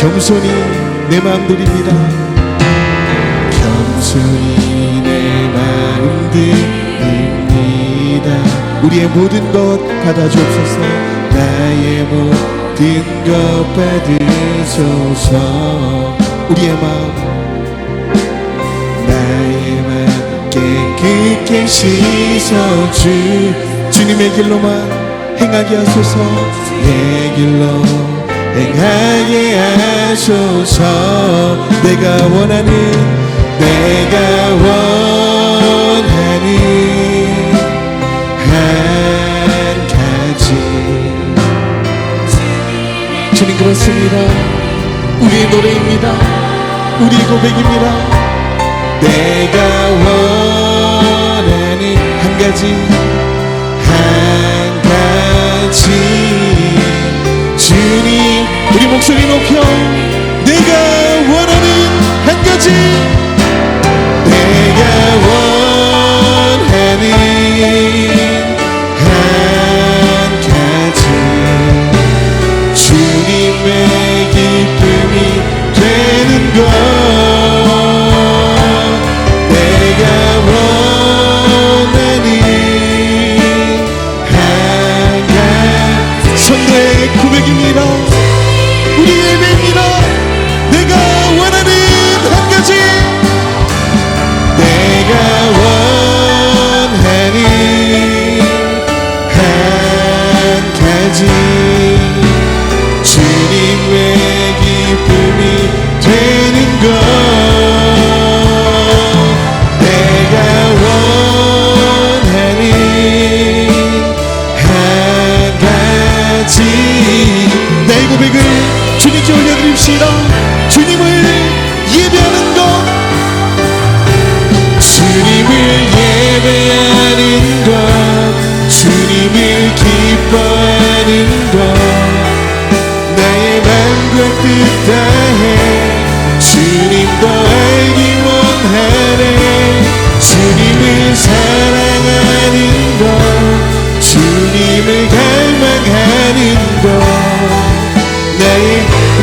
겸손히 내 마음 드립니다. 겸손히 내 마음 드립니다. 우리의 모든 것 받아주옵소서. 나의 모든 것 받으소서. 우리의 마음 나의 마음 깨끗게 씻어 주. 주님의 길로만 행하게 하소서. 내 길로 행하게 하소서. 내가 원하는 내가 원하는 한 가지. 주님 그렇습니다. 우리의 노래입니다. 우리의 고백입니다. 내가 원하는 한 가지 목소리 높여 내가 원하는 가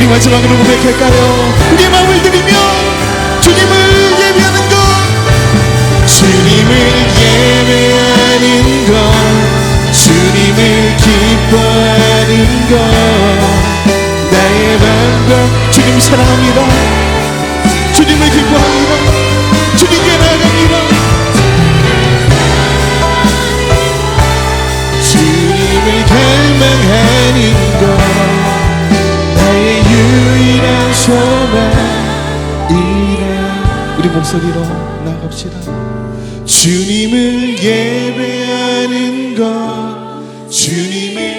우리 마지막으로 고백할까요? 우리의 마음을 드리며 주님을 예배하는 것. 주님을 예배하는 것. 주님을 기뻐하는 것. 나의 마음과 주님 사랑합니다. 주님을 기뻐합니다. 주님께 유일한 소망이라 우리 목소리로 나갑시다. 주님을 예배하는 것 주님